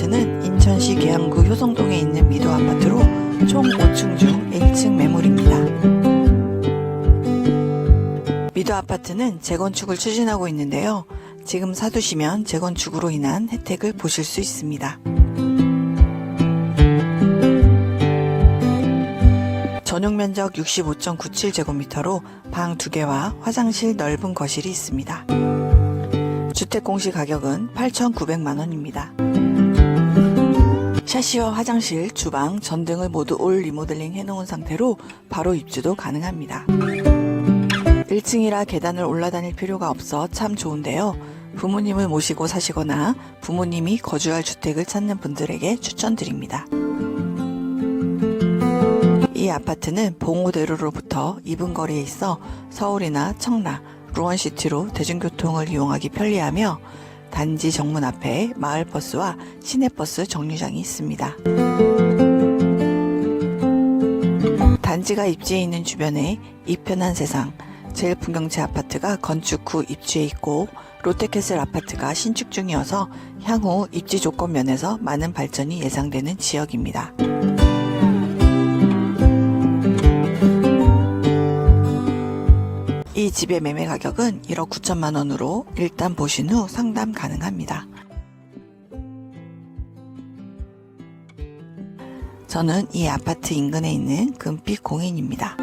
아파트는 인천시 계양구 효성동에 있는 미도 아파트로 총 5층 중 1층 매물입니다. 미도 아파트는 재건축을 추진하고 있는데요. 지금 사두시면 재건축으로 인한 혜택을 보실 수 있습니다. 전용 면적 65.97제곱미터로 방 2개와 화장실 넓은 거실이 있습니다. 주택 공시 가격은 8,900만 원입니다. 샤시와 화장실, 주방, 전등을 모두 올 리모델링 해놓은 상태로 바로 입주도 가능합니다. 1층이라 계단을 올라다닐 필요가 없어 참 좋은데요. 부모님을 모시고 사시거나 부모님이 거주할 주택을 찾는 분들에게 추천드립니다. 이 아파트는 봉오대로로부터 2분 거리에 있어 서울이나 청라, 루원시티로 대중교통을 이용하기 편리하며 단지 정문 앞에 마을버스와 시내버스 정류장이 있습니다. 단지가 입지해 있는 주변에 이 편한 세상, 제일 풍경채 아파트가 건축 후 입주해 있고 롯데캐슬 아파트가 신축 중이어서 향후 입지 조건 면에서 많은 발전이 예상되는 지역입니다. 이 집의 매매 가격은 1억 9천만 원으로 일단 보신 후 상담 가능합니다. 저는 이 아파트 인근에 있는 금빛 공인입니다.